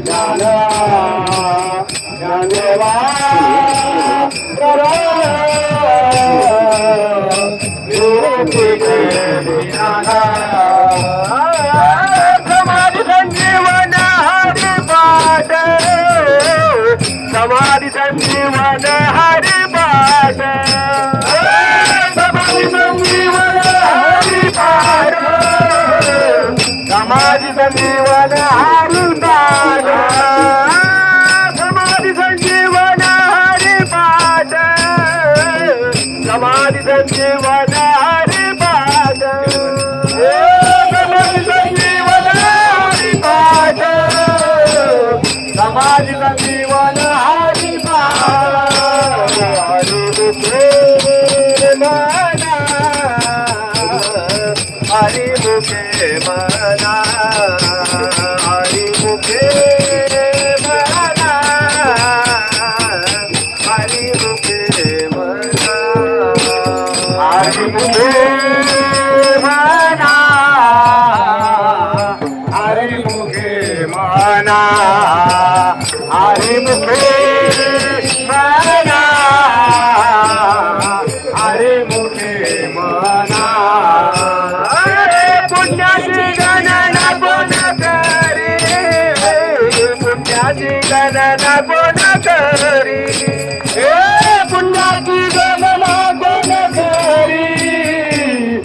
देवी दान ज्ञानदेवा संजीवन पाठ। संजीवन पाठ। संजीवन पाठ। संजीवन समाधी संजीवन हरिपाठ समाधी संजीवन हरिपाठ समाधी संजीवन हरिपाठ हरि मुखे मना मुखे मना मुखे मना हरि मुखे मना हरि मुखे मना हरि मना हरि मुखे मना। पुण्याची गणना कोण करे? पुण्याची गणना